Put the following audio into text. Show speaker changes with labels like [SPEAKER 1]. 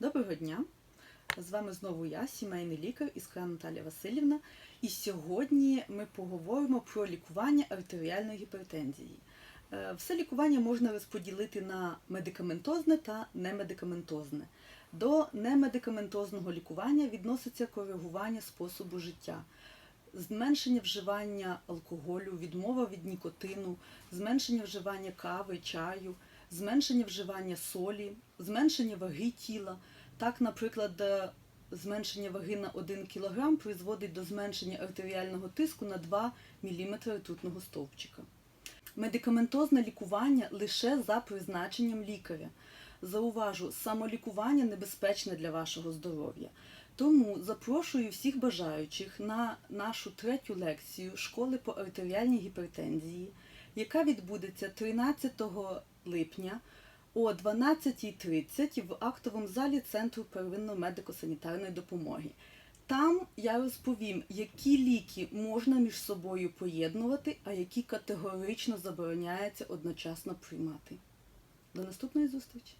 [SPEAKER 1] Доброго дня! З вами знову я, сімейний лікар Іскра Наталія Васильівна. І сьогодні ми поговоримо про лікування артеріальної гіпертензії. Е, Все лікування можна розподілити на медикаментозне та немедикаментозне. До немедикаментозного лікування відноситься коригування способу життя, зменшення вживання алкоголю, відмова від нікотину, зменшення вживання кави, чаю, зменшення вживання солі, зменшення ваги тіла. Так, наприклад, е, зменшення ваги на 1 кг призводить до зменшення артеріального тиску на 2 мм ртутного стовпчика. Медикаментозне лікування лише за призначенням лікаря. Зауважу, самолікування небезпечне для вашого здоров'я. Тому запрошую всіх бажаючих на нашу третю лекцію школи по артеріальній гіпертензії, яка відбудеться 13 липня о 12.30 в актовому залі Центру первинної медико-санітарної допомоги. Там я розповім, які ліки можна між собою поєднувати, а які категорично забороняється одночасно приймати. До наступної зустрічі!